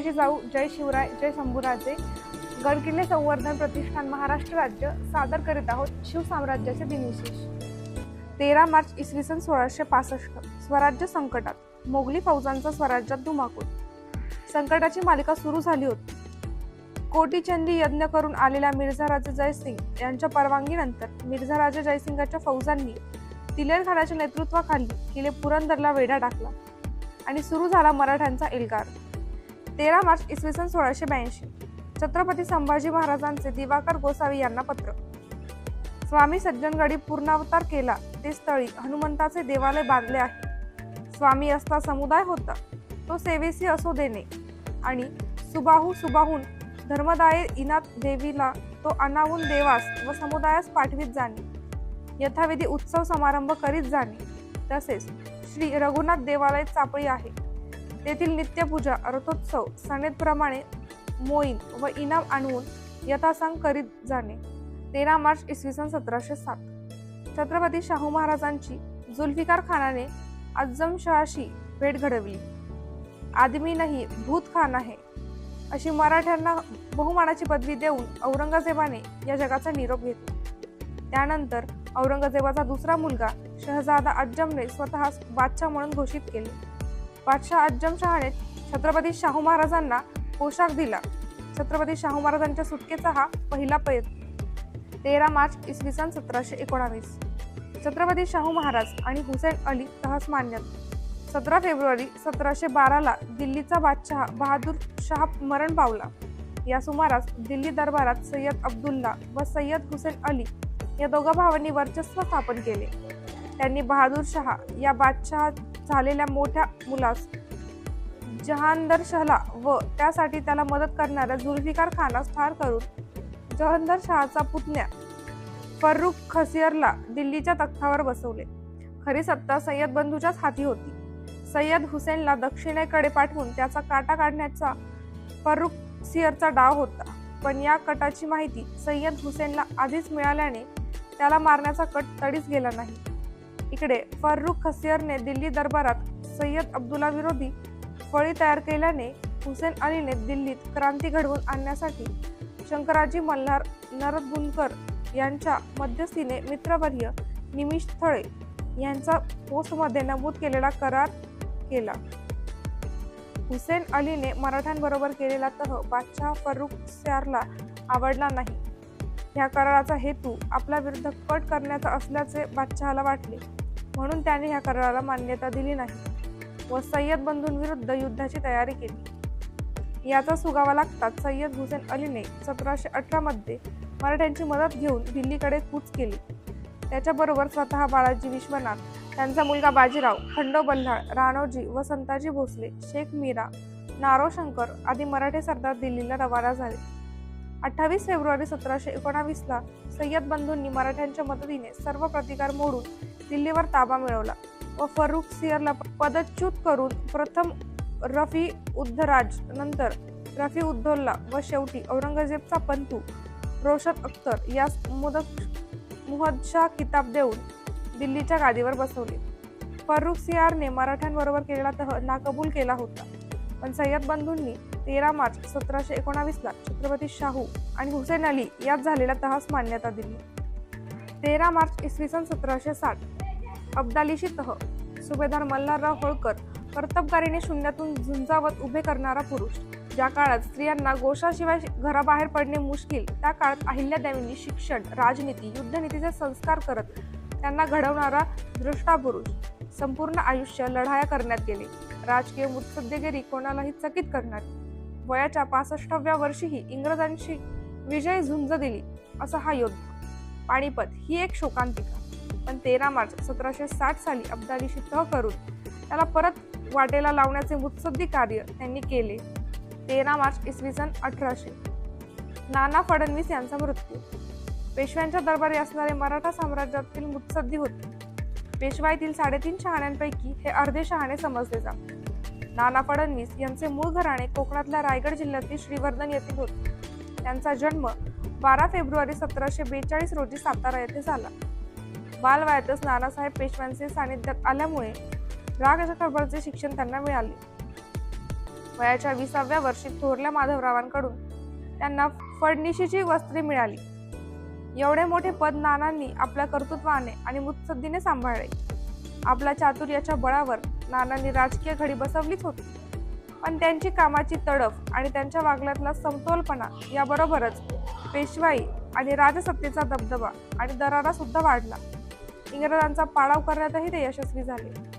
जय जाऊ जय शिवराय जय शंभूराजे गडकिल्ले संवर्धन प्रतिष्ठान महाराष्ट्र राज्य सादर करीत आहोत शिवसाम्राज्याचे दिनविशेष. तेरा मार्च इसवी सन सोळाशे पासष्ट. स्वराज्य संकटात. मोगली फौजांचा स्वराज्यात धुमाकूळ. संकटाची मालिका सुरू झाली होती. कोटीचंदी यज्ञ करून आलेल्या मिर्झा राजे जयसिंग यांच्या परवानगीनंतर मिर्झा राजे जयसिंगाच्या फौजांनी तिलेर खानाच्या नेतृत्वाखाली किल्ले पुरंदरला वेढा टाकला आणि सुरू झाला मराठ्यांचा एल्गार तेरा मार्च इसवी सन सोळाशे ब्याऐंशी. छत्रपती संभाजी महाराजांचे दिवाकर गोसावी यांना पत्र. स्वामी सज्जनगडी पूर्णावतार केला. ते स्थळी हनुमंताचे देवालय बांधले आहे. स्वामी असता समुदाय होता. तो सेवेसी असो देणे आणि सुबाहू सुबाहून धर्मदाये इनात देवीला तो अनावून देवास व समुदायास पाठवीत जाणे. यथाविधी उत्सव समारंभ करीत जाणे. तसेच श्री रघुनाथ देवालय चापळी आहे. तेथील नित्यपूजा रथोत्सव सणेप्रमाणे मोईन व इनाम आणवून यथासांग करीत जाणे. तेरा मार्च इसवी सन सतराशे सात. छत्रपती शाहू महाराजांची जुल्फिकार खानाने अज्जम शहाशी भेट घडवली. आदमी नाही भूत खान आहे अशी मराठ्यांना बहुमानाची पदवी देऊन औरंगजेबाने या जगाचा निरोप घेतला. त्यानंतर औरंगजेबाचा दुसरा मुलगा शहजादा अज्जमने स्वतःस बादशाह म्हणून घोषित केले. बादशाह अज्जम शहाने छत्रपती शाहू महाराजांना पोशाख दिला. छत्रपती शाहू महाराजांच्या सुटकेचा हा पहिला प्रयत्न. तेरा मार्च इसवी सन सतराशे एकोणावीस. छत्रपती शाहू महाराज आणि हुसेन अली तहस मान्यत. सतरा फेब्रुवारी सतराशे बाराला दिल्लीचा बादशाह बहादूर शाह मरण पावला. या सुमारास दिल्ली दरबारात सय्यद अब्दुल्ला व सय्यद हुसेन अली या दोघा भावांनी वर्चस्व स्थापन केले. त्यांनी बहादूर शहा या बादशहा झालेल्या मोठ्या मुलास जहांदर शहला व त्यासाठी त्याला मदत करणाऱ्या जुल्फिकार खानास ठार करून जहांदर शहाचा पुतण्या फर्रुख खसियरला दिल्लीच्या तख्तावर बसवले. खरी सत्ता सय्यद बंधूच्याच हाती होती. सय्यद हुसेनला दक्षिणेकडे पाठवून त्याचा काटा काढण्याचा फर्रुख सियरचा डाव होता. पण या कटाची माहिती सय्यद हुसेनला आधीच मिळाल्याने त्याला मारण्याचा कट तडीच गेला नाही. इकडे फारुख खसियरने दिल्ली दरबारात सय्यद अब्दुल्ला विरोधी फळी तयार केल्याने हुसेन अलीने दिल्लीत क्रांती घडवून आणण्यासाठी शंकराजी मल्हार नरदगुंकर यांच्या मध्यस्थीने मित्रवर्य निमिष थळे यांचा पोस्टमध्ये नमूद केलेला करार केला. हुसेन अलीने मराठ्यांबरोबर केलेला तह बादशाह फरुख स्यारला आवडला नाही. ह्या कराराचा हेतू आपल्या विरुद्ध कट करण्याचा असल्याचे बादशहाला वाटले. म्हणून त्याने ह्या कराराला मान्यता दिली नाही व सय्यद बंधूंविरुद्ध युद्धाची तयारी केली. याचा सुगावा लागताच सय्यद हुसेन अलीने सतराशे अठरामध्ये मराठ्यांची मदत घेऊन दिल्लीकडे कूच केली. त्याच्याबरोबर स्वतः बाळाजी विश्वनाथ त्यांचा मुलगा बाजीराव खंडो बल्हाळ राणोजी व संताजी भोसले शेख मीरा नारो शंकर आदी मराठे सरदार दिल्लीला रवाना झाले. अठ्ठावीस फेब्रुवारी सतराशे एकोणावीसला सय्यद बंधूंनी मराठ्यांच्या मदतीने सर्व प्रतिकार मोडून दिल्लीवर ताबा मिळवला व फरुख सियरला पदच्युत करून प्रथम रफी उद्धराज नंतर रफी उद्धौल्ला व शेवटी औरंगजेबचा पंतू रोशन अख्तर यास मुदत मुहदशाह किताब देऊन दिल्लीच्या गादीवर बसवले. फरुख सियारने मराठ्यांबरोबर केलेला तह नाकबूल केला होता. पण सय्यद बंधूंनी तेरा मार्च सतराशे एकोणावीसला छत्रपती शाहू आणि हुसेन अली यात झालेला तहास मान्यता दिली. तेरा मार्च इसवी सन सतराशे साठ अब्दालीशी तह सुभेदार मल्हारराव होळकर कर्तबगारीने शून्यातून झुंजावत उभे करणारा पुरुष ज्या काळात स्त्रियांना गोशाशिवाय घराबाहेर पडणे मुश्किल त्या काळात अहिल्यादेवींनी शिक्षण राजनीती युद्धनीतीचे संस्कार करत त्यांना घडवणारा दृष्टा पुरुष संपूर्ण आयुष्य लढाया करण्यात गेले. राजकीय मुत्सद्देगिरी कोणालाही चकित करणार वयाच्या पासष्टाव्या वर्षीही इंग्रजांशी विजय झुंज दिली असा हा योद्धा. पाणीपत ही एक शोकांतिका. पण तेरा मार्च सतराशे साठ साली अब्दालीशी तह करून त्याला परत वाटेला लावण्याचे मुत्सद्दी कार्य त्यांनी केले. तेरा मार्च इसवी सन अठराशे. नाना फडणवीस यांचा मृत्यू. पेशव्यांच्या दरबारी असणारे मराठा साम्राज्यातील मुत्सद्दी होते. पेशवाईतील साडेतीन शहाण्यांपैकी हे अर्धे शहाणे समजले जात. नाना फडणवीस यांचे मूळ घराणे कोकणातल्या रायगड जिल्ह्यातील श्रीवर्धन येथील होते. त्यांचा जन्म बारा फेब्रुवारी सतराशे बेचाळीस रोजी सातारा येथे झाला. बालवयातच नानासाहेब पेशव्यांचे सानिध्यात आल्यामुळे राग शिक्षण त्यांना मिळाले. वयाच्या विसाव्या वर्षी थोरल्या माधवरावांकडून त्यांना फडणीशीची वस्त्रे मिळाली. एवढे मोठे पद नानांनी आपल्या कर्तृत्वाने आणि मुत्सद्दीने सांभाळले. आपल्या चातुर्याच्या बळावर नानांनी राजकीय घडी बसवलीच होती. पण त्यांची कामाची तडफ आणि त्यांच्या वागण्यातला समतोलपणा याबरोबरच पेशवाई आणि राजसत्तेचा दबदबा आणि दरारा सुद्धा वाढला. इंग्रजांचा पाडाव करण्यातही ते यशस्वी झाले.